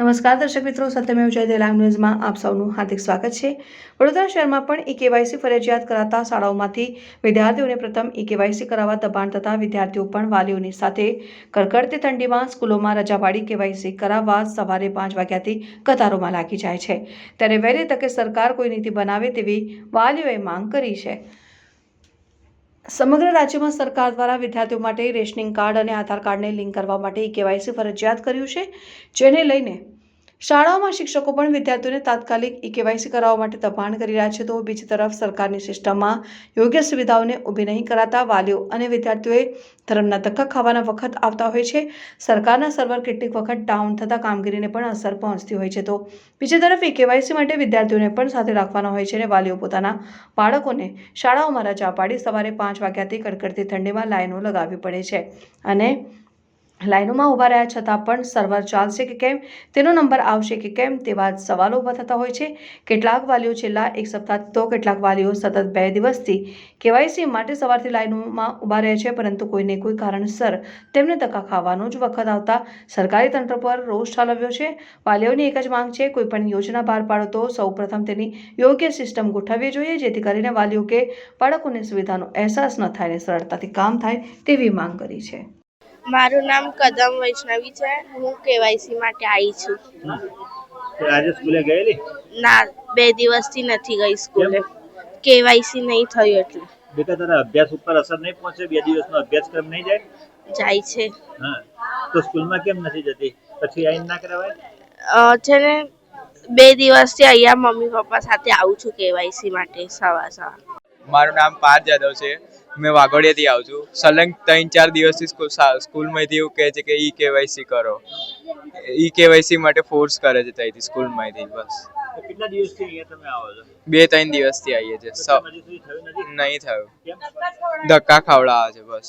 નમસ્કાર દર્શક મિત્રો સત્યમેવ જયદે લાઈવ ન્યૂઝમાં આપ સૌનું હાર્દિક સ્વાગત છે. વડોદરા શહેરમાં પણ ઈ કેવાયસી ફરજિયાત કરાતા શાળાઓમાંથી વિદ્યાર્થીઓને પ્રથમ ઈ કેવાયસી કરાવવા દબાણ થતા વિદ્યાર્થીઓ પણ વાલીઓની સાથે કડકડતી ઠંડીમાં સ્કૂલોમાં રજા પાડી કેવાયસી કરાવવા સવારે પાંચ વાગ્યાથી કતારોમાં લાગી જાય છે. ત્યારે વહેલી તકે સરકાર કોઈ નીતિ બનાવે તેવી વાલીઓએ માંગ કરી છે. સમગ્ર રાજ્યમાં સરકાર દ્વારા વિદ્યાર્થીઓ માટે રેશનિંગ કાર્ડ અને આધાર કાર્ડને લિંક કરવા માટે કેવાયસી ફરજિયાત કર્યું છે, જેને લઈને શાળાઓમાં શિક્ષકો પણ વિદ્યાર્થીઓને તાત્કાલિક ઈ કેવાયસી કરાવવા માટે દબાણ કરી રહ્યા છે. તો બીજી તરફ સરકારની સિસ્ટમમાં યોગ્ય સુવિધાઓને ઊભી નહીં કરાતા વાલીઓ અને વિદ્યાર્થીઓએ ધર્મના ધક્કા ખાવાના વખત આવતા હોય છે. સરકારના સર્વર કેટલીક વખત ડાઉન થતાં કામગીરીને પણ અસર પહોંચતી હોય છે. તો બીજી તરફ ઈ કેવાયસી માટે વિદ્યાર્થીઓને પણ સાથે રાખવાના હોય છે અને વાલીઓ પોતાના બાળકોને શાળાઓમાં રજા પાડી સવારે પાંચ વાગ્યાથી કડકડતી ઠંડીમાં લાઈનો લગાવવી પડે છે. અને લાઈનોમાં ઊભા રહ્યા છતાં પણ સર્વર ચાલશે કે કેમ? તેનો નંબર આવશે કે કેમ? તેવા સવાલો ઊભા થતા હોય છે. કેટલાક વાલીઓ છેલ્લા એક સપ્તાહથી તો કેટલાક વાલીઓ સતત બે દિવસથી કેવાયસી માટે સવારથી લાઈનોમાં ઊભા રહે છે, પરંતુ કોઈને કોઈ કારણસર તેમને ધક્કા ખાવાનો જ વખત આવતા સરકારી તંત્ર પર રોષ ઠાલવ્યો છે. વાલીઓની એક જ માંગ છે, કોઈ પણ યોજના બહાર પાડો તો સૌપ્રથમ તેની યોગ્ય સિસ્ટમ ગોઠવવી જોઈએ, જેથી કરીને વાલીઓ કે બાળકોને સુવિધાનો અહેસાસ ન થાય અને સરળતાથી કામ થાય તેવી માંગ કરી છે. મારું નામ કદમ વૈષ્ણવી છે. હું કેવાયસી માટે આવી છું. આજે સ્કૂલે ગયેલી? ના બે દિવસથી નથી ગઈ સ્કૂલે. કેવાયસી નહીં થયું એટલે. બેટા તારા અભ્યાસ ઉપર અસર નહીં પહોંચે? બે દિવસનો અભ્યાસક્રમ નહીં જાય? જાય છે. હા. તો સ્કૂલમાં કેમ નથી જતી? પછી આઈને ના કરાવાય? અ, છે ને બે દિવસથી અહીંયા મમ્મી પપ્પા સાથે આવું છું કેવાયસી માટે સવાર સવાર. મારું નામ પાર્થ જાદવ છે. મેં વાઘોડિયાથી આવું છું. સલંગ ત્રણ ચાર દિવસથી સ્કૂલ સ્કૂલમાંથી એવું કહે છે કે ઈ કેવાયસી કરો. ઈ કેવાયસી માટે ફોર્સ કરે છે ત્યાંથી સ્કૂલમાંથી બસ. કેટલા દિવસથી અહીંયા તમે આવો છો? બે ત્રણ દિવસથી આવીએ છીએ. નહીં થયું. ધક્કા ખવડાવે છે બસ.